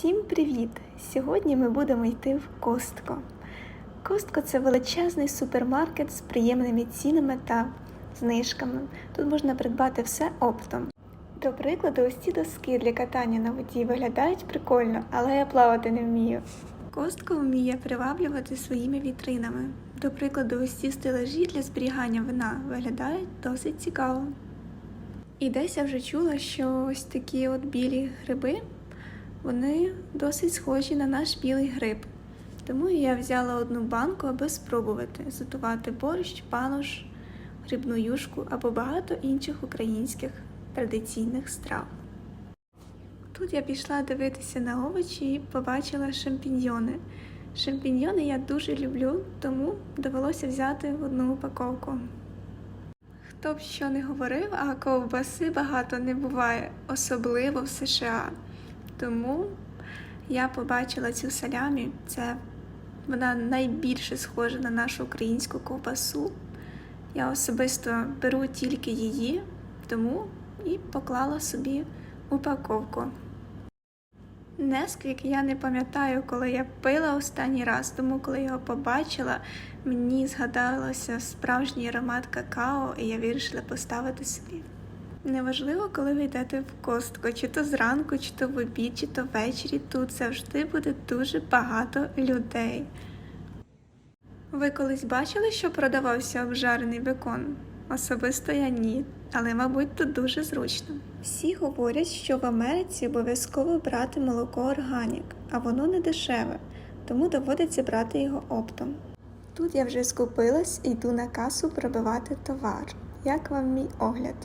Всім привіт! Сьогодні ми будемо йти в Костко. Костко це величезний супермаркет з приємними цінами та знижками. Тут можна придбати все оптом. До прикладу, ось ці доски для катання на воді виглядають прикольно, але я плавати не вмію. Костко вміє приваблювати своїми вітринами. До прикладу, ось ці стелажі для зберігання вина виглядають досить цікаво. І десь я вже чула, що ось такі от білі гриби, вони досить схожі на наш білий гриб. Тому я взяла одну банку, аби спробувати готувати борщ, пануш, грибну юшку або багато інших українських традиційних страв. Тут я пішла дивитися на овочі і побачила шампіньйони. Шампіньйони я дуже люблю, тому довелося взяти в одну упаковку. Хто б що не говорив, а ковбаси багато не буває, особливо в США. Тому я побачила цю салямі. Це вона найбільше схожа на нашу українську ковбасу. Я особисто беру тільки її, тому і поклала собі упаковку. Несквік я не пам'ятаю, коли я пила останній раз, тому коли його побачила, мені згадалося справжній аромат какао, і я вирішила поставити собі. Неважливо, коли ви йдете в костку, чи то зранку, чи то в обід, чи то ввечері, тут завжди буде дуже багато людей. Ви колись бачили, що продавався обжарений бекон? Особисто я ні, але, мабуть, тут дуже зручно. Всі говорять, що в Америці обов'язково брати молоко органік, а воно не дешеве, тому доводиться брати його оптом. Тут я вже скупилась і йду на касу пробивати товар. Як вам мій огляд?